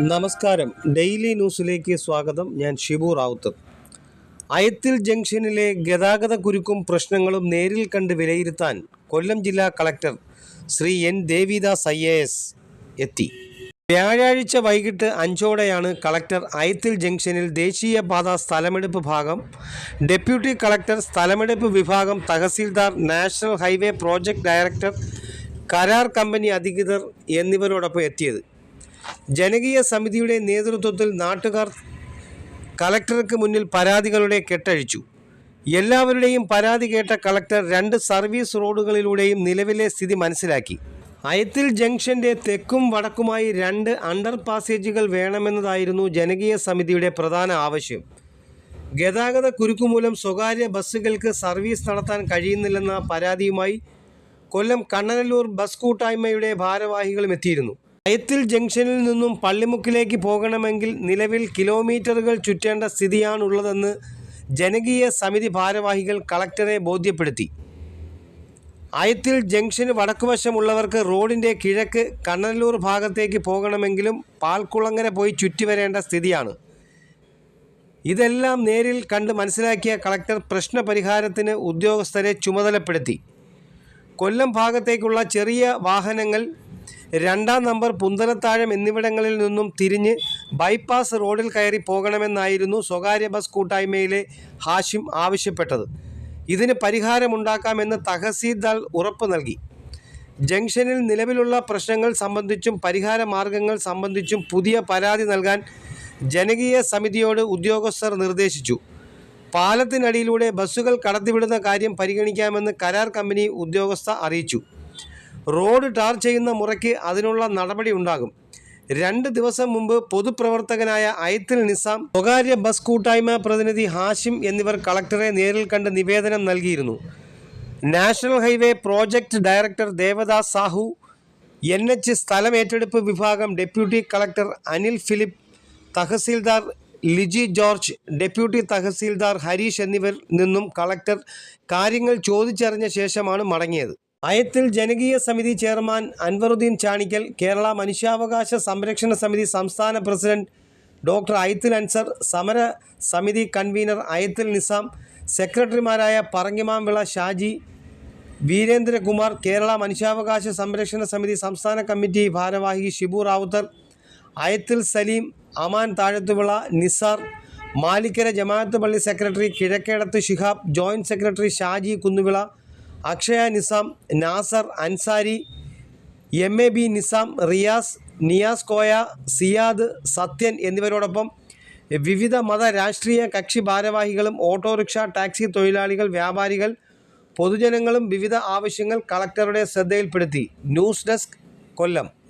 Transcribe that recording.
നമസ്കാരം. ഡെയിലി ന്യൂസിലേക്ക് സ്വാഗതം. ഞാൻ ഷിബു റാവുത്ത്. അയത്തിൽ ജംഗ്ഷനിലെ ഗതാഗത കുരുക്കും പ്രശ്നങ്ങളും നേരിൽ കണ്ട് വിലയിരുത്താൻ കൊല്ലം ജില്ലാ collector Shri N Devidas I A S എത്തി. വ്യാഴാഴ്ച വൈകിട്ട് അഞ്ചോടെയാണ് കളക്ടർ അയത്തിൽ ജംഗ്ഷനിൽ ദേശീയപാത സ്ഥലമെടുപ്പ് ഭാഗം ഡെപ്യൂട്ടി കളക്ടർ സ്ഥലമെടുപ്പ് വിഭാഗം tahsildar national highway project director കരാർ കമ്പനി അധികൃതർ എന്നിവരോടൊപ്പം എത്തിയത്. ജനകീയ സമിതിയുടെ നേതൃത്വത്തിൽ നാട്ടുകാർ കളക്ടർക്ക് മുന്നിൽ പരാതികളുടെ കെട്ടഴിച്ചു. എല്ലാവരുടെയും പരാതി കേട്ട കളക്ടർ രണ്ട് സർവീസ് റോഡുകളിലൂടെയും നിലവിലെ സ്ഥിതി മനസ്സിലാക്കി. അയത്തിൽ ജംഗ്ഷന്റെ തെക്കും വടക്കുമായി രണ്ട് അണ്ടർ പാസേജുകൾ വേണമെന്നതായിരുന്നു ജനകീയ സമിതിയുടെ പ്രധാന ആവശ്യം. ഗതാഗത കുരുക്കുമൂലം സ്വകാര്യ ബസ്സുകൾക്ക് സർവീസ് നടത്താൻ കഴിയുന്നില്ലെന്ന പരാതിയുമായി കൊല്ലം കണ്ണനല്ലൂർ ബസ് കൂട്ടായ്മയുടെ ഭാരവാഹികളും എത്തിയിരുന്നു. അയത്തിൽ ജംഗ്ഷനിൽ നിന്നും പള്ളിമുക്കിലേക്ക് പോകണമെങ്കിൽ നിലവിൽ കിലോമീറ്ററുകൾ ചുറ്റേണ്ട സ്ഥിതിയാണുള്ളതെന്ന് ജനകീയ സമിതി ഭാരവാഹികൾ കളക്ടറെ ബോധ്യപ്പെടുത്തി. അയത്തിൽ ജംഗ്ഷന് വടക്കുവശമുള്ളവർക്ക് റോഡിന്റെ കിഴക്ക് കണ്ണനല്ലൂർ ഭാഗത്തേക്ക് പോകണമെങ്കിലും പാൽക്കുളങ്ങര പോയി ചുറ്റി വരേണ്ട സ്ഥിതിയാണ്. ഇതെല്ലാം നേരിൽ കണ്ട് മനസ്സിലാക്കിയ കളക്ടർ പ്രശ്നപരിഹാരത്തിന് ഉദ്യോഗസ്ഥരെ ചുമതലപ്പെടുത്തി. കൊല്ലം ഭാഗത്തേക്കുള്ള ചെറിയ വാഹനങ്ങൾ രണ്ടാം നമ്പർ പുന്തലത്താഴം എന്നിവിടങ്ങളിൽ നിന്നും തിരിഞ്ഞ് ബൈപ്പാസ് റോഡിൽ കയറി പോകണമെന്നായിരുന്നു സ്വകാര്യ ബസ് കൂട്ടായ്മയിലെ ഹാഷിം ആവശ്യപ്പെട്ടത്. ഇതിന് പരിഹാരമുണ്ടാക്കാമെന്ന് തഹസീൽദാർ ഉറപ്പ് നൽകി. ജംഗ്ഷനിൽ നിലവിലുള്ള പ്രശ്നങ്ങൾ സംബന്ധിച്ചും പരിഹാര മാർഗങ്ങൾ സംബന്ധിച്ചും പുതിയ പരാതി നൽകാൻ ജനകീയ സമിതിയോട് ഉദ്യോഗസ്ഥർ നിർദ്ദേശിച്ചു. പാലത്തിനടിയിലൂടെ ബസ്സുകൾ കടത്തിവിടുന്ന കാര്യം പരിഗണിക്കാമെന്ന് കരാർ കമ്പനി ഉദ്യോഗസ്ഥ അറിയിച്ചു. റോഡ് ടാർ ചെയ്യുന്ന മുറയ്ക്ക് അതിനുള്ള നടപടി ഉണ്ടാകും. രണ്ട് ദിവസം മുമ്പ് പൊതുപ്രവർത്തകനായ അയത്തിൽ നിസാം സ്വകാര്യ ബസ് കൂട്ടായ്മ പ്രതിനിധി ഹാഷിം എന്നിവർ കളക്ടറെ നേരിൽ കണ്ട് നിവേദനം നൽകിയിരുന്നു. National highway project director Devadas Sahu N H സ്ഥലം ഏറ്റെടുപ്പ് വിഭാഗം deputy collector Anil Philip tahsildar Liji George deputy tahsildar Harish എന്നിവരിൽ നിന്നും കളക്ടർ കാര്യങ്ങൾ ചോദിച്ചറിഞ്ഞ ശേഷമാണ് മടങ്ങിയത്. അയത്തിൽ ജനകീയ സമിതി ചെയർമാൻ അൻവറുദ്ദീൻ ചാണിക്കൽ കേരള മനുഷ്യാവകാശ സംരക്ഷണ സമിതി സംസ്ഥാന പ്രസിഡന്റ് ഡോക്ടർ അയത്തിൽ അൻസർ സമര സമിതി കൺവീനർ അയത്തിൽ നിസാം സെക്രട്ടറിമാരായ പറങ്കിമാംവിള ഷാജി വീരേന്ദ്രകുമാർ കേരള മനുഷ്യാവകാശ സംരക്ഷണ സമിതി സംസ്ഥാന കമ്മിറ്റി ഭാരവാഹി ഷിബു റാവുത്തർ അയത്തിൽ സലീം അമാൻ താഴത്തുവിള നിസാർ മാലിക്കര ജമാഅത്ത് പള്ളി secretary Kizhakkedathu Shihab joint secretary Shaji Kunnuvila Akshaya Nizam Nasar Ansari M A B Nizam Riyas Niyas Koya Siyad Sathyan എന്നിവരോടൊപ്പം വിവിധ മത രാഷ്ട്രീയ കക്ഷി ഭാരവാഹികളും ഓട്ടോറിക്ഷ ടാക്സി തൊഴിലാളികൾ വ്യാപാരികൾ പൊതുജനങ്ങളും വിവിധ ആവശ്യങ്ങൾ കളക്ടറുടെ ശ്രദ്ധയിൽപ്പെടുത്തി. News desk Kollam.